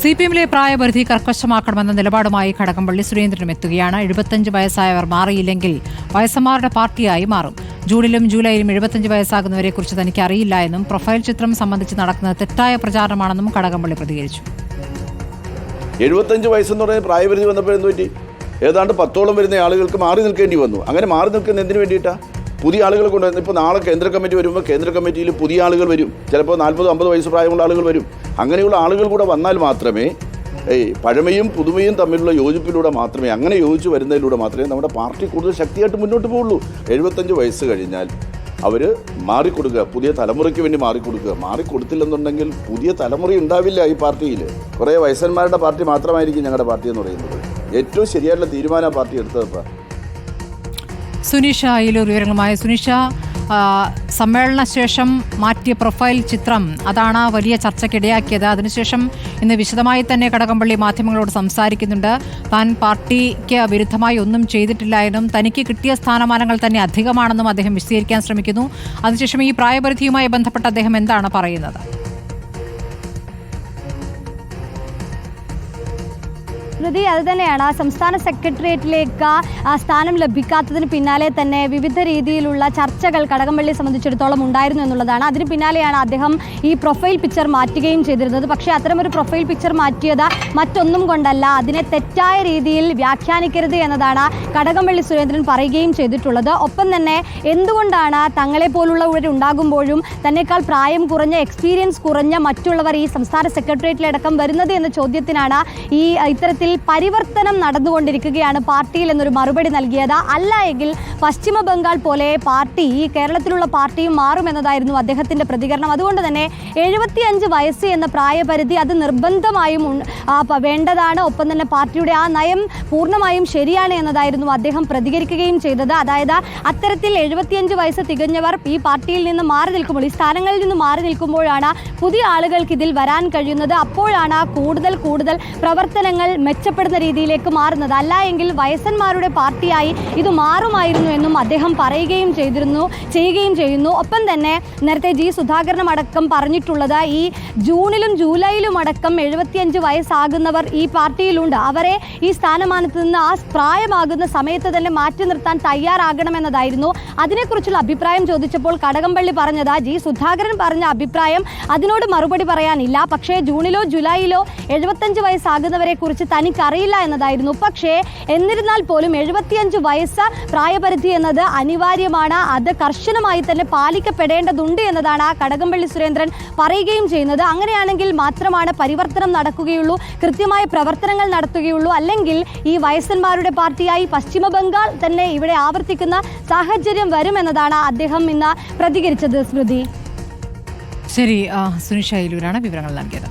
C P എമ്മിലെ പ്രായപരിധി കർക്കശമാക്കണമെന്ന നിലപാടുമായി കടകംപള്ളി സുരേന്ദ്രനും എത്തുകയാണ്. എഴുപത്തഞ്ച് വയസ്സായവർ മാറിയില്ലെങ്കിൽ വയസ്സന്മാരുടെ പാർട്ടിയായി മാറും. ജൂണിലും ജൂലൈയിലും എഴുപത്തഞ്ച് വയസ്സാകുന്നവരെക്കുറിച്ച് തനിക്ക് അറിയില്ല എന്നും പ്രൊഫൈൽ ചിത്രം സംബന്ധിച്ച് നടക്കുന്നത് തെറ്റായ പ്രചാരണമാണെന്നും കടകംപള്ളി പ്രതികരിച്ചു. എഴുപത്തഞ്ച് വയസ്സെന്ന് പറഞ്ഞാൽ പ്രായപരിധി വന്നപ്പോൾ എന്ത് പറ്റി? ഏതാണ്ട് പത്തോളം വരുന്ന ആളുകൾക്ക് മാറി നിൽക്കേണ്ടി വന്നു. അങ്ങനെ മാറി നിൽക്കുന്ന എന്തിനു വേണ്ടിയിട്ടാ? പുതിയ ആളുകൾ കൊണ്ടുവരുന്നത്. ഇപ്പോൾ നാളെ കേന്ദ്ര കമ്മിറ്റി വരുമ്പോൾ കേന്ദ്ര കമ്മിറ്റിയിൽ പുതിയ ആളുകൾ വരും. ചിലപ്പോൾ നാൽപ്പത് അമ്പത് വയസ്സ് പ്രായമുള്ള ആളുകൾ വരും. അങ്ങനെയുള്ള ആളുകൾ കൂടെ വന്നാൽ മാത്രമേ ഈ പഴമയും പുതുമയും തമ്മിലുള്ള യോജിപ്പിലൂടെ മാത്രമേ അങ്ങനെ യോജിച്ച് വരുന്നതിലൂടെ മാത്രമേ നമ്മുടെ പാർട്ടി കൂടുതൽ ശക്തിയായിട്ട് മുന്നോട്ട് പോവുള്ളൂ. എഴുപത്തഞ്ച് വയസ്സ് കഴിഞ്ഞാൽ അവർ മാറിക്കൊടുക്കുക. പുതിയ തലമുറയ്ക്ക് വേണ്ടി മാറിക്കൊടുക്കുക. മാറിക്കൊടുത്തില്ലെന്നുണ്ടെങ്കിൽ പുതിയ തലമുറ ഉണ്ടാവില്ല ഈ പാർട്ടിയിൽ. കുറേ വയസ്സന്മാരുടെ പാർട്ടി മാത്രമായിരിക്കും ഞങ്ങളുടെ പാർട്ടി എന്ന് പറയുന്നത്. ഏറ്റവും ശരിയായിട്ടുള്ള തീരുമാനം പാർട്ടി എടുത്തതപ്പോൾ സുനിഷ അയിലൂർ വിവരങ്ങളുമായി. സുനിഷ സമ്മേളനശേഷം സമ്മേളന ശേഷം മാറ്റിയ പ്രൊഫൈൽ ചിത്രം അതാണ് വലിയ ചർച്ചയ്ക്കിടയാക്കിയത്. അതിനുശേഷം ഇന്ന് വിശദമായി തന്നെ കടകംപള്ളി മാധ്യമങ്ങളോട് സംസാരിക്കുന്നുണ്ട്. താൻ പാർട്ടിക്ക് വിരുദ്ധമായി ഒന്നും ചെയ്തിട്ടില്ല എന്നും തനിക്ക് കിട്ടിയ സ്ഥാനമാനങ്ങൾ തന്നെ അധികമാണെന്നും അദ്ദേഹം വിശദീകരിക്കാൻ ശ്രമിക്കുന്നു. അതിനുശേഷം ഈ പ്രായപരിധിയുമായി ബന്ധപ്പെട്ട് അദ്ദേഹം എന്താണ് പറയുന്നത്? സ്മൃതി അത് തന്നെയാണ്. സംസ്ഥാന സെക്രട്ടേറിയറ്റിലേക്ക് സ്ഥാനം ലഭിക്കാത്തതിന് പിന്നാലെ തന്നെ വിവിധ രീതിയിലുള്ള ചർച്ചകൾ കടകംപള്ളിയെ സംബന്ധിച്ചിടത്തോളം ഉണ്ടായിരുന്നു എന്നുള്ളതാണ്. അതിന് പിന്നാലെയാണ് അദ്ദേഹം ഈ പ്രൊഫൈൽ പിക്ചർ മാറ്റുകയും ചെയ്തിരുന്നത്. പക്ഷേ അത്തരമൊരു പ്രൊഫൈൽ പിക്ചർ മാറ്റിയത് മറ്റൊന്നും കൊണ്ടല്ല. അതിനെ തെറ്റായ രീതിയിൽ വ്യാഖ്യാനിക്കരുത് എന്നതാണ് കടകംപള്ളി സുരേന്ദ്രൻ പറയുകയും ചെയ്തിട്ടുള്ളത്. ഒപ്പം തന്നെ എന്തുകൊണ്ടാണ് തങ്ങളെ പോലുള്ളവരുണ്ടാകുമ്പോഴും തന്നെക്കാൾ പ്രായം കുറഞ്ഞ എക്സ്പീരിയൻസ് കുറഞ്ഞ മറ്റുള്ളവർ ഈ സംസ്ഥാന സെക്രട്ടേറിയറ്റിലടക്കം വരുന്നത് എന്ന ചോദ്യത്തിനാണ് ഈ ഇത്തരത്തിൽ പരിവർത്തനം നടന്നുകൊണ്ടിരിക്കുകയാണ്. പാർട്ടിയിൽ എന്നൊരു മറുപടി നൽകിയത് അല്ല എങ്കിൽ പശ്ചിമ ബംഗാൾ പോലെ പാർട്ടി ഈ കേരളത്തിലുള്ള പാർട്ടിയും മാറുമെന്നതായിരുന്നു അദ്ദേഹത്തിന്റെ പ്രതികരണം. അതുകൊണ്ട് തന്നെ എഴുപത്തിയഞ്ച് വയസ്സ് എന്ന പ്രായപരിധി അത് നിർബന്ധമായും വേണ്ടതാണ്. ഒപ്പം തന്നെ പാർട്ടിയുടെ ആ നയം പൂർണമായും ശരിയാണ് എന്നതായിരുന്നു അദ്ദേഹം പ്രതികരിക്കുകയും ചെയ്തത്. അതായത് അത്തരത്തിൽ എഴുപത്തിയഞ്ച് വയസ്സ് തികഞ്ഞവർ ഈ പാർട്ടിയിൽ നിന്ന് മാറി നിൽക്കുമ്പോൾ ഈ സ്ഥാനങ്ങളിൽ നിന്ന് മാറി നിൽക്കുമ്പോഴാണ് പുതിയ ആളുകൾക്ക് ഇതിൽ വരാൻ കഴിയുന്നത്. അപ്പോഴാണ് കൂടുതൽ കൂടുതൽ പ്രവർത്തനങ്ങൾ മെച്ചപ്പെടുന്ന രീതിയിലേക്ക് മാറുന്നത് അല്ല എങ്കിൽ വയസ്സന്മാരുടെ പാർട്ടിയായി ഇത് മാറുമായിരുന്നു എന്നും അദ്ദേഹം പറയുകയും ചെയ്തിരുന്നു ചെയ്യുകയും ചെയ്യുന്നു. ഒപ്പം തന്നെ നേരത്തെ ജി സുധാകരനും അടക്കം പറഞ്ഞിട്ടുള്ളത് ഈ ജൂണിലും ജൂലൈയിലും അടക്കം എഴുപത്തിയഞ്ച് വയസ്സാകുന്നവർ ഈ പാർട്ടിയിലുണ്ട്. അവരെ ഈ സ്ഥാനമാനത്ത് നിന്ന് ആ പ്രായമാകുന്ന സമയത്ത് തന്നെ മാറ്റി നിർത്താൻ തയ്യാറാകണമെന്നതായിരുന്നു അതിനെക്കുറിച്ചുള്ള അഭിപ്രായം ചോദിച്ചപ്പോൾ കടകംപള്ളി പറഞ്ഞത്. ജി സുധാകരൻ പറഞ്ഞ അഭിപ്രായം അതിനോട് മറുപടി പറയാനില്ല. പക്ഷേ ജൂണിലോ ജൂലൈയിലോ എഴുപത്തഞ്ച് വയസ്സാകുന്നവരെ കുറിച്ച് തനിക്കറിയില്ല എന്നതായിരുന്നു. പക്ഷേ എന്നിരുന്നാൽ പോലും എഴുപത്തിയഞ്ച് വയസ്സ് പ്രായപരിധി എന്നത് അനിവാര്യമാണ്. അത് കർശനമായി തന്നെ പാലിക്കപ്പെടേണ്ടതുണ്ട് എന്നതാണ് കടകംപള്ളി സുരേന്ദ്രൻ പറയുകയും ചെയ്യുന്നത്. അങ്ങനെയാണെങ്കിൽ മാത്രമാണ് പരിവർത്തനം നടക്കുകയുള്ളൂ കൃത്യമായ പ്രവർത്തനങ്ങൾ നടത്തുകയുള്ളൂ. അല്ലെങ്കിൽ ഈ വയസ്സന്മാരുടെ പാർട്ടിയായി പശ്ചിമ ബംഗാൾ തന്നെ ഇവിടെ ആവർത്തിക്കുന്ന സാഹചര്യം വരുമെന്നതാണ് അദ്ദേഹം ഇന്ന് പ്രതികരിച്ചത്. സ്മൃതി. ശരി സുനിഷയിലൂരാണ് സുനിഷ വിവരങ്ങൾ നൽകിയത്.